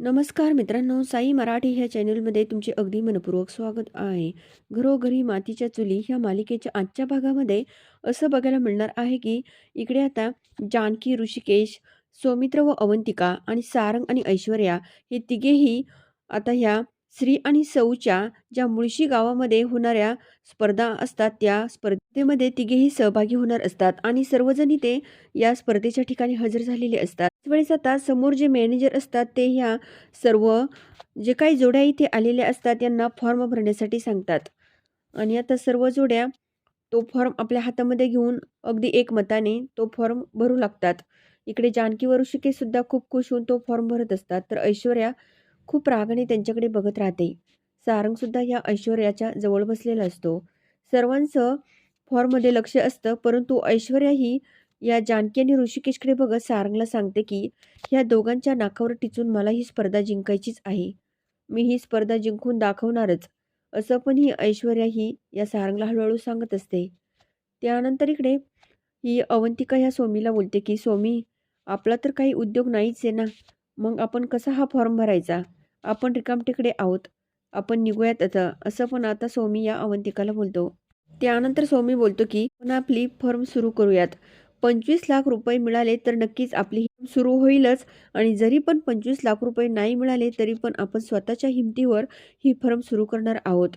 नमस्कार मित्रांनो साई मराठी ह्या चॅनलमध्ये तुमचे अगदी मनपूर्वक स्वागत आहे. घरोघरी मातीच्या चुली ह्या मालिकेच्या आजच्या भागामध्ये असं बघायला मिळणार आहे की इकडे आता जानकी ऋषिकेश सौमित्र व अवंतिका आणि सारंग आणि ऐश्वर्या हे तिघेही आता ह्या स्त्री आणि सौच्या ज्या मुळशी गावामध्ये होणाऱ्या स्पर्धा असतात त्या स्पर्धेमध्ये तिघेही सहभागी होणार असतात आणि सर्वजणी ते या स्पर्धेच्या ठिकाणी हजर झालेले असतात. त्यावेळेस आता समोर जे मॅनेजर असतात ते ह्या सर्व जे काही जोड्या इथे आलेल्या असतात यांना फॉर्म भरण्यासाठी सांगतात. आणि आता सर्व जोड्या तो फॉर्म आपल्या हातामध्ये घेऊन अगदी एकमताने तो फॉर्म भरू लागतात. इकडे जानकी वरुषिकेसुद्धा खूप खुश होऊन तो फॉर्म भरत असतात. तर ऐश्वर्या खूप रागाने त्यांच्याकडे बघत राहते. सारंगसुद्धा या ऐश्वर्याच्या जवळ बसलेला असतो. सर्वांचं फॉर्ममध्ये लक्ष असतं परंतु ऐश्वर्या ही या जानकी आणि ऋषिकेशकडे बघत सारंगला सांगते की ह्या दोघांच्या नाकावर टिचून मला ही स्पर्धा जिंकायचीच आहे. मी ही स्पर्धा जिंकून दाखवणारच. असं पण ही ऐश्वर्या ही या सारंगला हळूहळू सांगत असते. त्यानंतर इकडे ही अवंतिका ह्या सोमीला बोलते की सोमी आपला तर काही उद्योग नाहीच आहे ना. मग आपण कसा हा फॉर्म भरायचा? आपण रिकामटेकडे आहोत. आपण निघूयात आता. असं पण आता स्वामी या अवंतिकाला बोलतो. त्यानंतर स्वामी बोलतो की आपण आपली फर्म सुरू करूयात. पंचवीस लाख रुपये मिळाले तर नक्कीच आपली सुरू होईलच. आणि जरी पण पंचवीस लाख रुपये नाही मिळाले तरी पण आपण स्वतःच्या हिमतीवर ही फर्म सुरू करणार आहोत.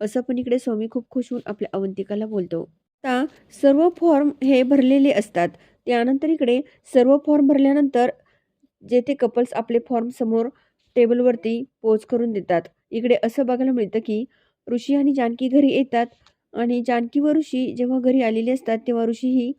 असं पण इकडे स्वामी खूप खुश होऊन आपल्या अवंतिकाला बोलतो. आता सर्व फॉर्म हे भरलेले असतात. त्यानंतर इकडे सर्व फॉर्म भरल्यानंतर जेथे कपल्स आपले फॉर्म समोर टेबलवरती पोच करून देतात. इकडे असं बघायला मिळतं की ऋषी आणि जानकी घरी येतात आणि जानकी व ऋषी जेव्हा घरी आलेले असतात तेव्हा ऋषी ही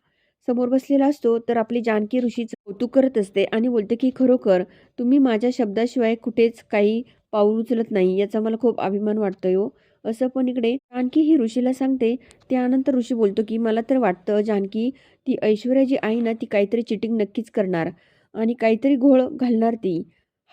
समोर बसलेला असतो. तर आपली जानकी ऋषीचं कौतुक करत असते आणि बोलते की खरोखर तुम्ही माझ्या शब्दाशिवाय कुठेच काही पाऊल उचलत नाही याचा मला खूप अभिमान वाटतोय हो. असं पण इकडे जानकी ही ऋषीला सांगते. त्यानंतर ऋषी बोलतो की मला तर वाटतं जानकी ती ऐश्वर्या जी आहे ना ती काहीतरी चिटिंग नक्कीच करणार. आणि काहीतरी घोळ घालणार ती.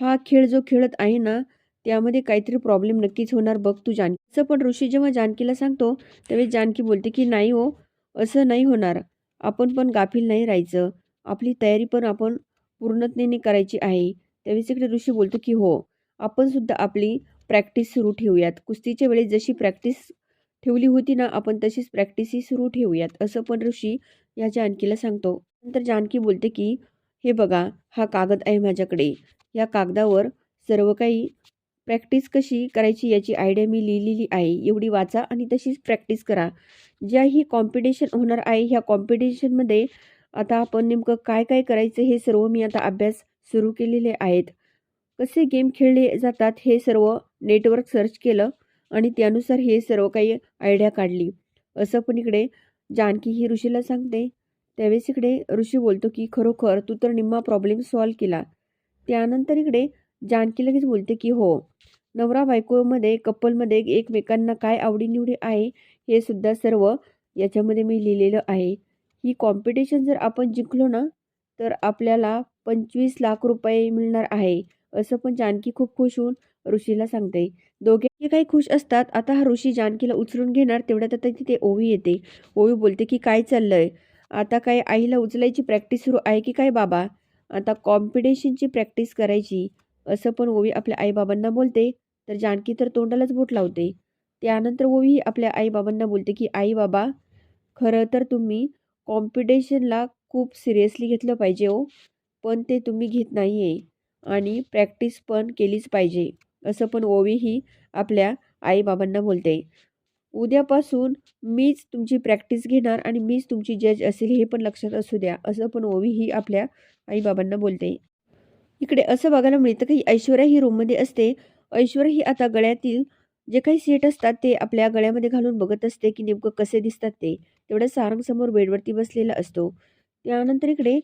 हा खेळ जो खेळत आहे ना त्यामध्ये काहीतरी प्रॉब्लेम नक्कीच होणार बघ तू जानकी. असं पण ऋषी जेव्हा जानकीला सांगतो त्यावेळी जानकी बोलते की नाही हो असं नाही होणार. आपण पण गाफील नाही राहायचं. आपली तयारी पण आपण पूर्णतेने करायची आहे. त्यावेळेस इकडे ऋषी बोलतो की हो आपण सुद्धा आपली प्रॅक्टिस सुरू ठेवूयात. कुस्तीच्या वेळेस जशी प्रॅक्टिस ठेवली होती ना आपण तशीच प्रॅक्टिसही सुरू ठेवूयात. असं पण ऋषी या जानकीला सांगतो. नंतर जानकी बोलते की हे बघा हा कागद आहे माझ्याकडे. या कागदावर सर्व काही प्रॅक्टिस कशी करायची याची आयडिया मी लिहिलेली आहे. एवढी वाचा आणि तशीच प्रॅक्टिस करा. ज्या ही कॉम्पिटिशन होणार आहे ह्या कॉम्पिटिशनमध्ये आता आपण नेमकं काय काय करायचं हे सर्व मी आता अभ्यास सुरू केलेले आहेत. कसे गेम खेळले जातात हे सर्व नेटवर्क सर्च केलं आणि त्यानुसार हे सर्व काही आयडिया काढली. असं पण इकडे जानकी ही ऋषीला सांगते. त्यावेळेस इकडे ऋषी बोलतो की खरोखर तू तर निम्मा प्रॉब्लेम सॉल्व केला. त्यानंतर इकडे जानकी लगेच बोलते की हो नवरा बायकोमध्ये कपलमध्ये एकमेकांना काय आवडीनिवडी आहे हे सुद्धा सर्व याच्यामध्ये मी लिहिलेलं आहे. ही कॉम्पिटिशन जर आपण जिंकलो ना तर आपल्याला पंचवीस लाख रुपये मिळणार आहे. असं पण जानकी खूप खुश होऊन ऋषीला सांगते. दोघे काही खुश असतात आता हा ऋषी जानकीला उचलून घेणार तेवढ्यात आता तिथे ओवी येते. ओवी बोलते की काय चाललंय? आता काय आईला उचलायची प्रॅक्टिस सुरू आहे की काय बाबा? आता कॉम्पिटिशनची प्रॅक्टिस करायची. असं पण ओवी आपल्या आईबाबांना बोलते. तर जानकी तर तोंडालाच बोट लावते. त्यानंतर ओवी आपल्या आईबाबांना बोलते की आई बाबा खरं तर तुम्ही कॉम्पिटिशनला खूप सिरियसली घेतलं पाहिजे हो. पण ते तुम्ही घेत नाही आहे आणि प्रॅक्टिस पण केलीच पाहिजे. असं पण ओवी ही आपल्या आईबाबांना बोलते. उद्यापासून मीच तुमची प्रॅक्टिस घेणार आणि मीच तुमची जज असेल हे पण लक्षात असू द्या. असं पण ओवी ही आपल्या आईबाबांना बोलते. इकडे असं बघायला मिळतं की ऐश्वर्या ही रूममध्ये असते. ऐश्वर्या ही आता गळ्यातील जे काही सेट असतात ते आपल्या गळ्यामध्ये घालून बघत असते की नेमकं कसे दिसतात ते. तेवढ्या सारंग समोर बेडवरती बसलेला असतो. त्यानंतर इकडे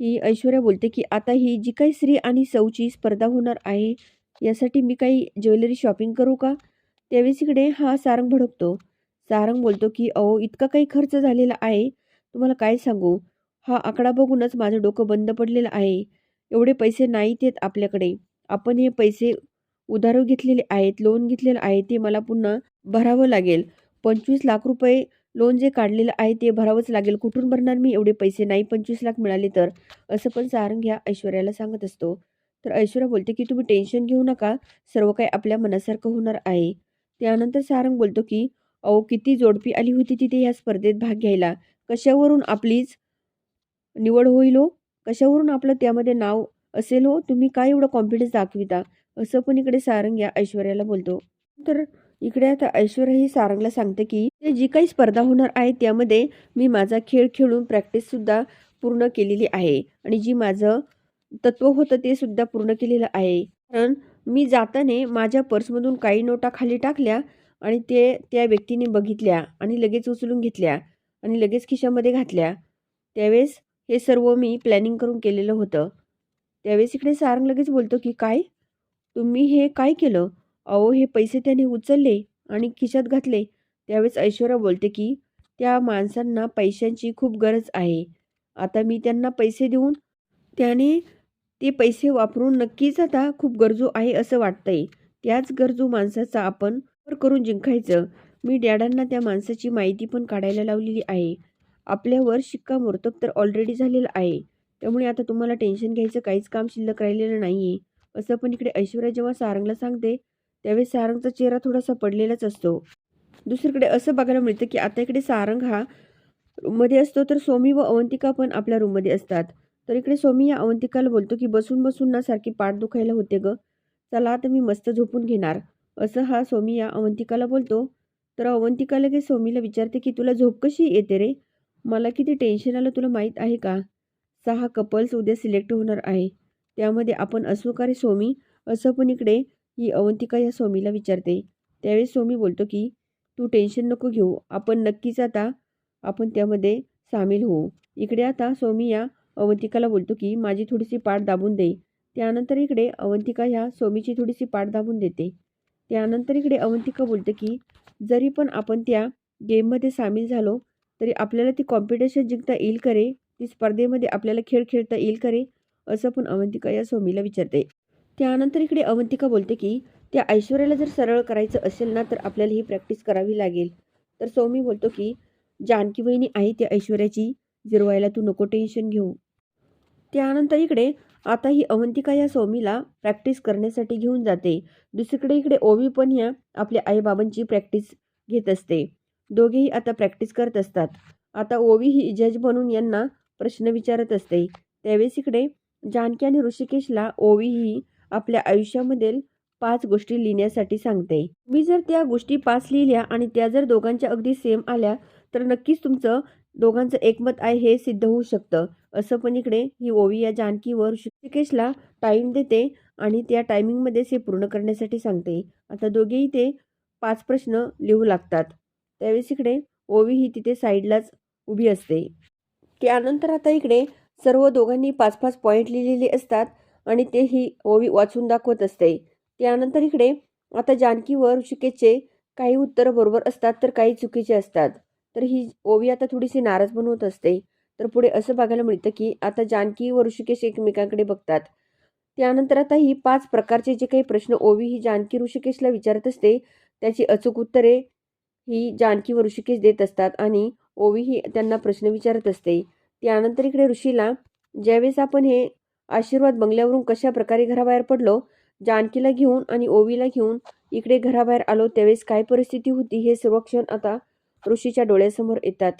ही ऐश्वर्या बोलते की आता ही जी काही स्त्री आणि सौची स्पर्धा होणार आहे यासाठी मी काही ज्वेलरी शॉपिंग करू का? त्यावेळेस इकडे हा सारंग भडकतो. सारंग बोलतो की अहो इतका काही खर्च झालेला आहे. तुम्हाला काय सांगू? हा आकडा बघूनच माझं डोकं बंद पडलेलं आहे. एवढे पैसे नाहीत येत आपल्याकडे. आपण हे पैसे उधारो घेतलेले आहेत लोन घेतलेलं आहे ते मला पुन्हा भरावं लागेल. पंचवीस लाख रुपये लोन जे काढलेलं आहे ते भरावंच लागेल. कुठून भरणार मी एवढे पैसे? नाही पंचवीस लाख मिळाले तर. असं पण सारंग ह्या ऐश्वर्याला सांगत असतो. तर ऐश्वर्या बोलते की तुम्ही टेन्शन घेऊ नका. सर्व काही आपल्या मनासारखं होणार आहे. त्यानंतर सारंग बोलतो की अहो किती जोडपी आली होती तिथे ह्या स्पर्धेत भाग घ्यायला. कशावरून आपलीच निवड होईल हो? कशावरून आपलं त्यामध्ये नाव असेल हो? तुम्ही काय एवढं कॉन्फिडन्स दाखविता? असं पण इकडे सारंग या ऐश्वर्याला बोलतो. तर इकडे आता ऐश्वर्या ही सारंगला सांगते की ते जी काही स्पर्धा होणार आहे त्यामध्ये मी माझा खेळ खेळून प्रॅक्टिससुद्धा पूर्ण केलेली आहे आणि जी माझं तत्व होतं ते सुद्धा पूर्ण केलेलं आहे. कारण मी जाताने माझ्या पर्समधून काही नोटा खाली टाकल्या आणि ते त्या व्यक्तीने बघितल्या आणि लगेच उचलून घेतल्या आणि लगेच खिशामध्ये घातल्या. त्यावेळेस हे सर्व मी प्लॅनिंग करून केलेलं होतं. त्यावेळेस इकडे सारंग लगेच बोलतो की काय? तुम्ही हे काय केलं? अहो हे पैसे त्याने उचलले आणि खिशात घातले. त्यावेळेस ऐश्वर्या बोलते की त्या माणसांना पैशांची खूप गरज आहे. आता मी त्यांना पैसे देऊन त्याने ते पैसे वापरून नक्कीच आता खूप गरजू आहे असं वाटतंय. त्याच गरजू माणसाचा आपण वापर करून जिंकायचं. मी डॅडांना त्या माणसाची माहिती पण काढायला लावलेली आहे. आपल्यावर शिक्कामोर्तब तर ऑलरेडी झालेलं आहे. त्यामुळे आता तुम्हाला टेन्शन घ्यायचं काहीच काम शिल्लक राहिलेलं नाही आहे असं पण इकडे ऐश्वर्या जेव्हा सारंगला सांगते त्यावेळेस सारंगचा चेहरा थोडासा पडलेलाच असतो. दुसरीकडे असं बघायला मिळतं की आता इकडे सारंग हा रूममध्ये असतो तर सोमी व अवंतिका पण आपल्या रूममध्ये असतात. तर इकडे स्वामी या अवंतिकाला बोलतो की बसून बसून ना सारखी पाठ दुखायला होते ग. चला आता मी मस्त झोपून घेणार. असं हा स्वामी या अवंतिकाला बोलतो. तर अवंतिका लगेच स्वामीला विचारते की तुला झोप कशी येते रे? मला किती टेन्शन आलं तुला माहीत आहे का? सहा कपल्स उद्या सिलेक्ट होणार आहे. त्यामध्ये आपण असू का रे स्वामी? असं पण इकडे ही अवंतिका या स्वामीला विचारते. त्यावेळेस सोमी बोलतो की तू टेन्शन नको घेऊ. आपण नक्कीच आता आपण त्यामध्ये सामील होऊ. इकडे आता स्वामी या अवंतिकाला बोलतो की माझी थोडीशी पाठ दाबून दे. त्यानंतर इकडे अवंतिका ह्या सोमीची थोडीशी पाठ दाबून देते. त्यानंतर इकडे अवंतिका बोलते की जरी पण आपण त्या गेममध्ये सामील झालो तरी आपल्याला ती कॉम्पिटिशन जिंकता येईल करे ती स्पर्धेमध्ये आपल्याला खेळ खेळता येईल करे असं पण अवंतिका या सोमीला विचारते. त्यानंतर इकडे अवंतिका बोलते की त्या ऐश्वर्याला जर सरळ करायचं असेल ना तर आपल्याला ही प्रॅक्टिस करावी लागेल. तर सौमी बोलतो की जानकी वहिनी आहे त्या ऐश्वर्याची जिरवायला तू नको टेन्शन घेऊ. त्यानंतर इकडे आता ही अवंतिका या स्वामीला प्रॅक्टिस करण्यासाठी घेऊन जाते. दुसरीकडे इकडे ओवी पण या आपल्या आईबाबांची प्रॅक्टिस घेत असते. दोघेही आता प्रॅक्टिस करत असतात. आता ओवी ही जज बनून यांना प्रश्न विचारत असते. त्यावेळेस इकडे जानकी आणि ऋषिकेशला ओवी ही आपल्या आयुष्यामधील पाच गोष्टी लिहिण्यासाठी सांगते. मी जर त्या गोष्टी पाच लिहिल्या आणि त्या जर दोघांच्या अगदी सेम आल्या तर नक्कीच तुमचं दोघांचं एकमत आहे हे सिद्ध होऊ शकतं. असं पण इकडे ही ओवी या जानकीवर ऋषिकेशला टाईम देते आणि त्या टायमिंगमध्येच हे पूर्ण करण्यासाठी सांगते. आता दोघेही ते पाच प्रश्न लिहू लागतात. त्यावेळेस इकडे ओवी ही तिथे साईडलाच उभी असते. त्यानंतर आता इकडे सर्व दोघांनी पाच पाच पॉईंट लिहिलेले असतात आणि ते ही ओवी वाचून दाखवत असते. त्यानंतर इकडे आता जानकीवर ऋषिकेशचे काही उत्तरं बरोबर असतात तर काही चुकीचे असतात. तर ही ओवी आता थोडीशी नाराज पण होत असते. तर पुढे असं बघायला मिळतं की आता जानकी व ऋषिकेश एकमेकांकडे बघतात. त्यानंतर आता ही पाच प्रकारचे जे काही प्रश्न ओवी ही जानकी ऋषिकेशला विचारत असते त्याची अचूक उत्तरे ही जानकी व ऋषिकेश देत असतात आणि ओवी ही त्यांना प्रश्न विचारत असते. त्यानंतर इकडे ऋषीला ज्यावेळेस आपण हे आशीर्वाद बंगल्यावरून कशा प्रकारे घराबाहेर पडलो जानकीला घेऊन आणि ओवीला घेऊन इकडे घराबाहेर आलो त्यावेळेस काय परिस्थिती होती हे सर्व क्षण आता ऋषीच्या डोळ्यासमोर येतात.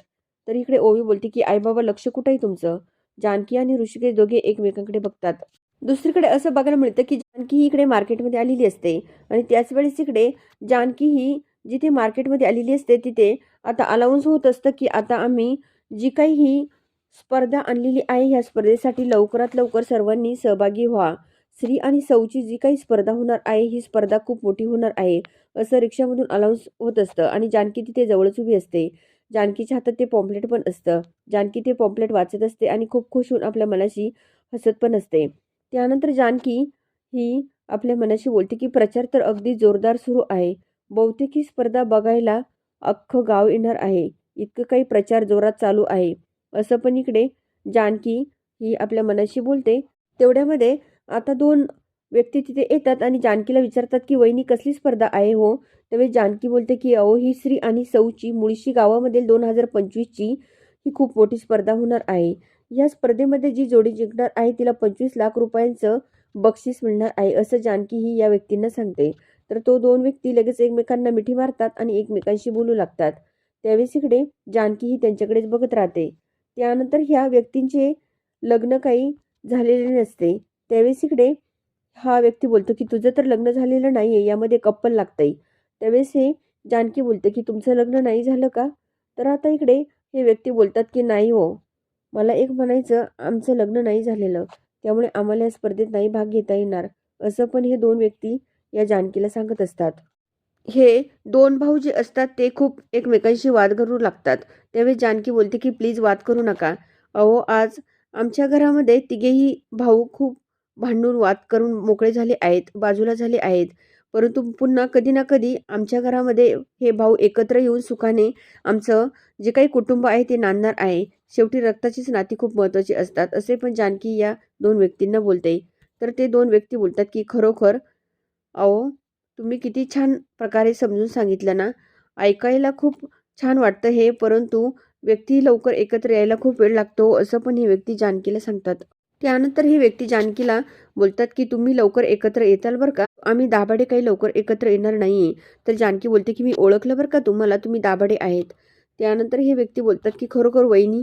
तर इकडे ओवी बोलते की आई बाबा लक्ष कुठं आहे तुमचं? जानकी आणि ऋषिकेश दोघे एकमेकांकडे बघतात. दुसरीकडे असं बघायला मिळतं की जानकी ही इकडे मार्केटमध्ये आलेली असते आणि त्याच वेळेस इकडे जानकी ही जिथे मार्केटमध्ये आलेली असते तिथे आता अलाउन्स होत असतं की आता आम्ही जी काही ही स्पर्धा आणलेली आहे ह्या स्पर्धेसाठी लवकरात लवकर सर्वांनी सहभागी व्हा. स्त्री आणि सौची जी काही स्पर्धा होणार आहे ही स्पर्धा खूप मोठी होणार आहे. असं रिक्षामधून अलाउन्स होत असतं. आणि जानकी तिथे जवळच उभी असते. जानकीच्या हातात ते पॉम्पलेट पण असतं. जानकी ते पॉम्पलेट वाचत असते आणि खूप खुश होऊन आपल्या मनाशी हसत पण असते. त्यानंतर जानकी ही आपल्या मनाशी बोलते की प्रचार तर अगदी जोरदार सुरू आहे. बहुतेक ही स्पर्धा बघायला अख्खं गाव येणार आहे. इतकं काही प्रचार जोरात चालू आहे. असं पण इकडे जानकी ही आपल्या मनाशी बोलते. तेवढ्यामध्ये आता दोन व्यक्ती तिथे येतात आणि जानकीला विचारतात की वहिनी कसली स्पर्धा आहे हो? त्यावेळी जानकी बोलते की अहो ही श्री आणि सौची मुळशी गावामधील दोन हजार पंचवीसची ही खूप मोठी स्पर्धा होणार आहे. या स्पर्धेमध्ये जी जोडी जिंकणार आहे तिला पंचवीस लाख रुपयांचं बक्षीस मिळणार आहे असं जानकी ही या व्यक्तींना सांगते. तर तो दोन व्यक्ती लगेच एकमेकांना मिठी मारतात आणि एकमेकांशी बोलू लागतात. त्यावेळेस इकडे जानकी ही त्यांच्याकडेच बघत राहते. त्यानंतर ह्या व्यक्तींचे लग्न काही झालेले नसते. त्यावेळेस इकडे हा व्यक्ती बोलतो की तुझं तर लग्न झालेलं नाही आहे यामध्ये कप्पल लागतंय. त्यावेळेस हे जानकी बोलते की तुमचं लग्न नाही झालं का? तर आता इकडे हे व्यक्ती बोलतात की नाही हो मला एक म्हणायचं आमचं लग्न नाही झालेलं त्यामुळे आम्हाला या स्पर्धेत नाही भाग घेता येणार. असं पण हे दोन व्यक्ती या जानकीला सांगत असतात. हे दोन भाऊ जे असतात ते खूप एकमेकांशी वाद करू लागतात. त्यावेळी जानकी बोलते की प्लीज वाद करू नका. अहो आज आमच्या घरामध्ये तिघेही भाऊ खूप भांडून वाद करून मोकळे झाले आहेत बाजूला झाले आहेत. परंतु पुन्हा कधी ना कधी आमच्या घरामध्ये हे भाऊ एकत्र येऊन सुखाने आमचं जे काही कुटुंब आहे ते नांदणार आहे. शेवटी रक्ताचीच नाती खूप महत्त्वाची असतात असे पण जानकी या दोन व्यक्तींना बोलते. तर ते दोन व्यक्ती बोलतात की खरोखर अहो तुम्ही किती छान प्रकारे समजून सांगितलं ना. ऐकायला खूप छान वाटतं हे परंतु व्यक्ती लवकर एकत्र यायला खूप वेळ लागतो असं पण हे व्यक्ती जानकीला सांगतात. त्यानंतर हे व्यक्ती जानकीला बोलतात की तुम्ही लवकर एकत्र येताल बरं का? आम्ही दाभाडे काही लवकर एकत्र येणार नाही तर जानकी बोलते की मी ओळखलं बरं का तुम्हाला? तुम्ही दाभाडे आहेत. त्यानंतर हे व्यक्ती बोलतात की खरोखर वहिनी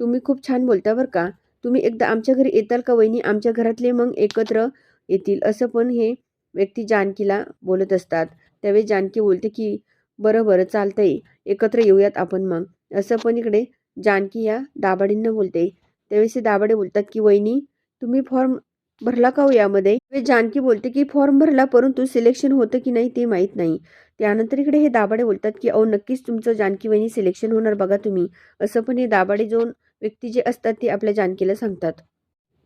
तुम्ही खूप छान बोलता बरं का? तुम्ही एकदा आमच्या घरी येताल का वहिनी? आमच्या घरातले मग एकत्र येतील. असं पण हे व्यक्ती जानकीला बोलत असतात. त्यावेळी जानकी बोलते की बरं बरं चालतंय. एकत्र येऊयात आपण मग. असं पण इकडे जानकी या दाभाडींना बोलते. त्यावेळेस दाभाडे बोलतात की वहिनी तुम्ही फॉर्म भरला का हो यामध्ये? जानकी बोलते की फॉर्म भरला परंतु सिलेक्शन होतं की नाही ते माहीत नाही. त्यानंतर इकडे हे दाभाडे बोलतात की अहो नक्कीच तुमचं जानकी वहिनी सिलेक्शन होणार बघा तुम्ही. असं पण हे दाभाडे जो व्यक्ती जे असतात ते आपल्या जानकीला सांगतात.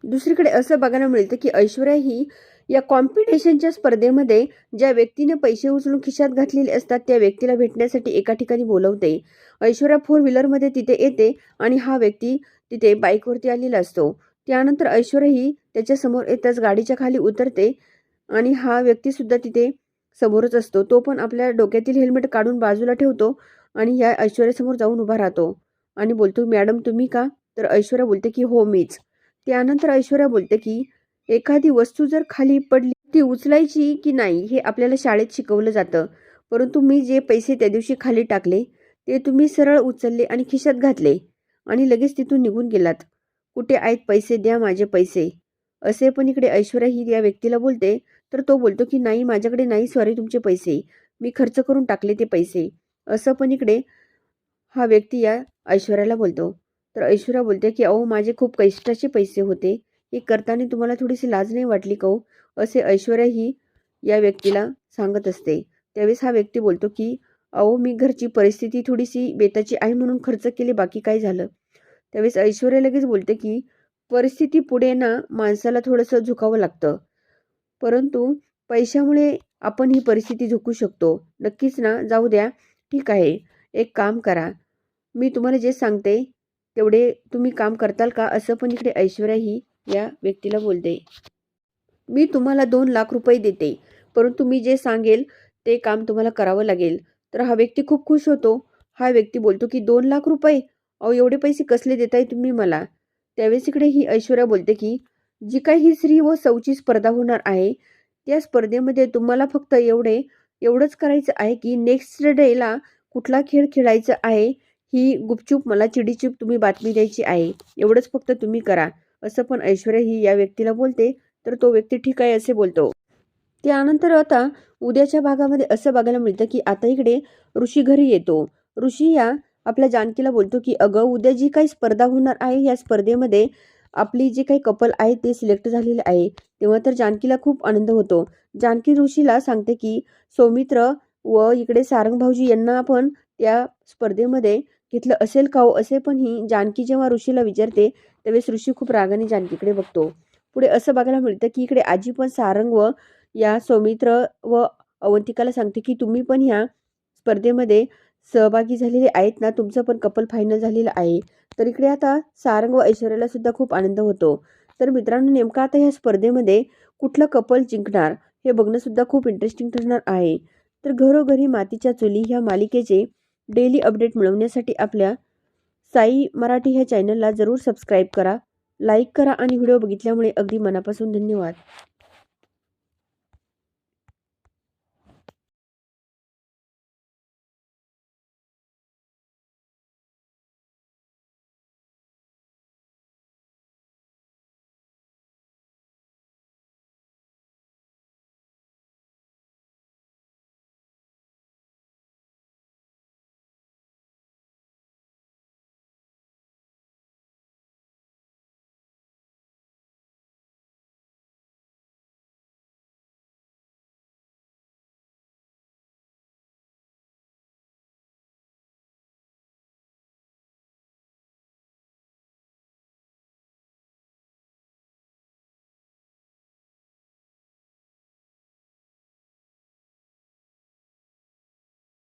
दुसरीकडे असं बघायला मिळतं की ऐश्वर्या ही या कॉम्पिटिशनच्या स्पर्धेमध्ये ज्या व्यक्तीने पैसे उचलून खिशात घातलेले असतात त्या व्यक्तीला भेटण्यासाठी एका ठिकाणी बोलवते. ऐश्वर्या फोर व्हीलरमध्ये तिथे येते आणि हा व्यक्ती तिथे बाईकवरती आलेला असतो. त्यानंतर ऐश्वर्याही त्याच्यासमोर येताच गाडीच्या खाली उतरते आणि हा व्यक्तीसुद्धा तिथे समोरच असतो. तो पण आपल्या डोक्यातील हेल्मेट काढून बाजूला ठेवतो आणि या ऐश्वर्यासमोर जाऊन उभा राहतो आणि बोलतो मॅडम तुम्ही का? तर ऐश्वर्या बोलते की हो मीच. त्यानंतर ऐश्वर्या बोलते की एखादी वस्तू जर खाली पडली ती उचलायची की नाही हे आपल्याला शाळेत शिकवलं जातं. परंतु मी जे पैसे त्या दिवशी खाली टाकले ते तुम्ही सरळ उचलले आणि खिशात घातले. आणि लगेच तिथून निघून गेलात. कुठे आहेत पैसे? द्या माझे पैसे. असे पण इकडे ऐश्वर्या ही या व्यक्तीला बोलते तर तो बोलतो की नाही माझ्याकडे नाही सॉरी तुमचे पैसे. मी खर्च करून टाकले ते पैसे. असं पण इकडे हा व्यक्ती या ऐश्वर्याला बोलतो. तर ऐश्वर्या बोलते की अहो माझे खूप कष्टाचे पैसे होते. हे करताना तुम्हाला थोडीशी लाज नाही वाटली का हो? असे ऐश्वर्या ही या व्यक्तीला सांगत असते. त्यावेळेस हा व्यक्ती बोलतो की अहो मी घरची परिस्थिती थोडीशी बेताची आहे म्हणून खर्च केले बाकी काय झालं? त्यावेळेस ऐश्वर्या लगेच बोलते की परिस्थिती पुढे ना माणसाला थोडंसं झुकावं लागतं. परंतु पैशामुळे आपण ही परिस्थिती झुकू शकतो. नक्कीच ना जाऊ द्या. ठीक आहे. एक काम करा. मी तुम्हाला जे सांगते तेवढे तुम्ही काम करताल का? असं पण इकडे ऐश्वर्या ही या व्यक्तीला बोलते. मी तुम्हाला दोन लाख रुपये देते. परंतु मी जे सांगेल ते काम तुम्हाला करावं लागेल. तर हा व्यक्ती खूप खुश होतो. हा व्यक्ती बोलतो की दोन लाख रुपये? अहो एवढे पैसे कसले देताय तुम्ही मला? त्यावेळेस इकडे ही ऐश्वर्या बोलते की जी काही ही स्त्री व सौची स्पर्धा होणार आहे त्या स्पर्धेमध्ये तुम्हाला फक्त एवढे एवढंच करायचं आहे की नेक्स्ट डेला कुठला खेळ खेळायचा आहे ही गुपचूप मला चिडीचूप तुम्ही बातमी द्यायची आहे एवढंच फक्त तुम्ही करा. असं पण ऐश्वर्या ही या व्यक्तीला बोलते तर तो व्यक्ती ठीक आहे असे बोलतो. त्यानंतर आता उद्याच्या भागामध्ये असं बघायला मिळतं की आता इकडे ऋषी घरी येतो. ऋषी या आपल्या जानकीला बोलतो की अगं उद्या जी काही स्पर्धा होणार आहे या स्पर्धेमध्ये आपली जे काही कपल आहे ते सिलेक्ट झालेले आहे. तेव्हा तर जानकीला खूप आनंद होतो. जानकी ऋषीला सांगते की सौमित्र व इकडे सारंग भाऊजी यांना आपण त्या स्पर्धेमध्ये घेतलं असेल का हो असे पण ही जानकी जेव्हा ऋषीला विचारते त्यावेळेस ऋषी खूप रागाने जानकीकडे बघतो. पुढे असं बघायला मिळतं की इकडे आजी पण सारंग व या सौमित्र व अवंतिकाला सांगते की तुम्ही पण ह्या स्पर्धेमध्ये सहभागी झालेले आहेत ना तुमचं पण कपल फायनल झालेलं आहे. तर इकडे आता सारंग व ऐश्वर्याला सुद्धा खूप आनंद होतो. तर मित्रांनो नेमका आता ह्या स्पर्धेमध्ये कुठलं कपल जिंकणार हे बघणंसुद्धा खूप इंटरेस्टिंग ठरणार आहे. तर घरोघरी मातीच्या चुली ह्या मालिकेचे डेली अपडेट मिळवण्यासाठी आपल्या साई मराठी ह्या चॅनलला जरूर सबस्क्राईब करा लाईक करा आणि व्हिडिओ बघितल्यामुळे अगदी मनापासून धन्यवाद.